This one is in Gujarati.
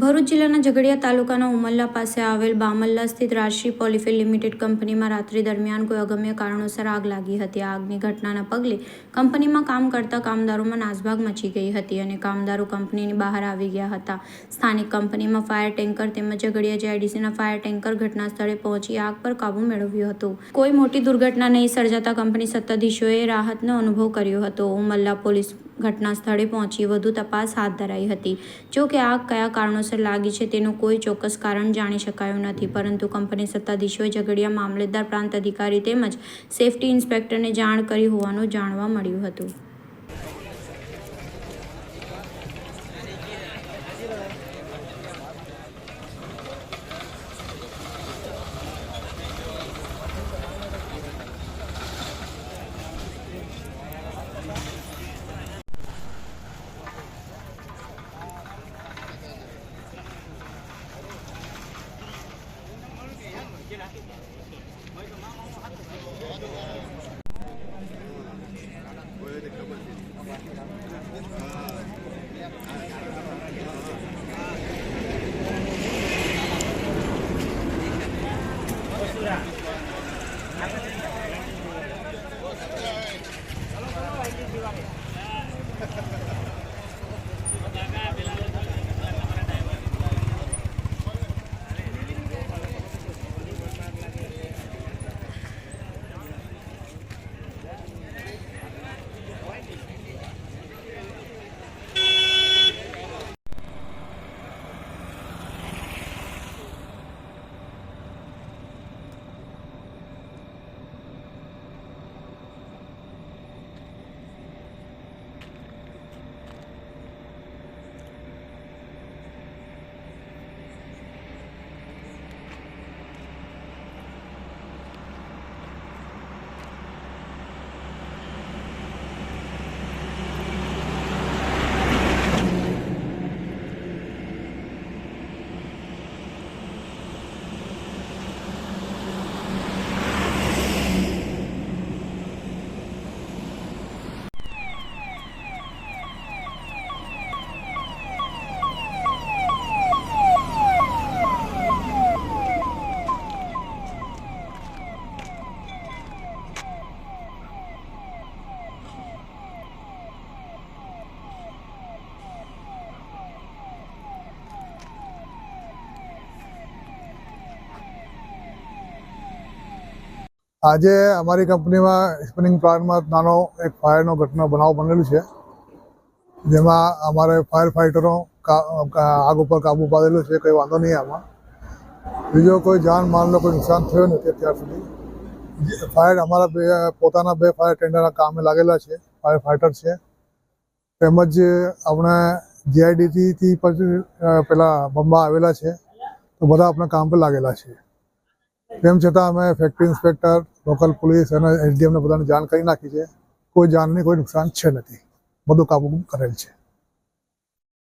ભરૂચ જિલ્લાના ઝઘડિયા તાલુકાના ઉમલ્લા પાસે આવેલ બામલ્લા સ્થિત રાશિ પોલિફિલ લિમિટેડ કંપનીમાં રાત્રિ દરમિયાન કોઈ અગમ્ય કારણોસર આગ લાગી હતી. આ આગની ઘટનાના પગલે કંપનીમાં કામ કરતા કામદારોમાં નાસભાગ મચી ગઈ હતી અને કામદારો કંપનીની બહાર આવી ગયા હતા. સ્થાનિક કંપનીમાં ફાયર ટેન્કર તેમજ ઝઘડિયા જેઆઈડીસીના ફાયર ટેન્કર ઘટના સ્થળે પહોંચી આગ પર કાબુ મેળવ્યો હતો. કોઈ મોટી દુર્ઘટના નહીં સર્જાતા કંપની સત્તાધીશોએ રાહતનો અનુભવ કર્યો હતો. ઉમલ્લા પોલીસ ઘટના સ્થળે પહોંચી વધુ તપાસ હાથ ધરાઈ હતી. જો કે આગ કયા કારણોસર લાગી છે તેનું કોઈ ચોક્કસ કારણ જાણી શકાયું નથી. પરંતુ કંપની સત્તાધીશોએ ઝઘડિયા મામલતદાર પ્રાંત અધિકારી તેમજ સેફટી ઇન્સ્પેક્ટરને જાણ કરી હોવાનું જાણવા મળ્યું હતું. right. આજે અમારી કંપનીમાં સ્પિનિંગ પ્લાન્ટમાં નાનો એક ફાયરનો ઘટના બનાવ બનેલું છે. જેમાં અમારે ફાયર ફાઇટરો આગ ઉપર કાબુ પાડેલો છે, કંઈ વાંધો નહીં આમાં. બીજો કોઈ જાન માલનો કોઈ નુકસાન થયો નથી અત્યાર સુધી. ફાયર અમારા બે, પોતાના બે ફાયર ટેન્ડરના કામે લાગેલા છે, ફાયર ફાઇટર છે. તેમજ આપણે જીઆઈડીટીથી પછી પેલા બંબા આવેલા છે, તો બધા આપણા કામ પર લાગેલા છે. તેમ છતાં અમે ફેક્ટરી ઇન્સ્પેક્ટર, લોકલ પોલીસ અને એસડીએમને બધાને જાણ કરી નાખી છે. કોઈ જાનની કોઈ નુકસાન છે નથી. બધું કાબુ કરેલ છે.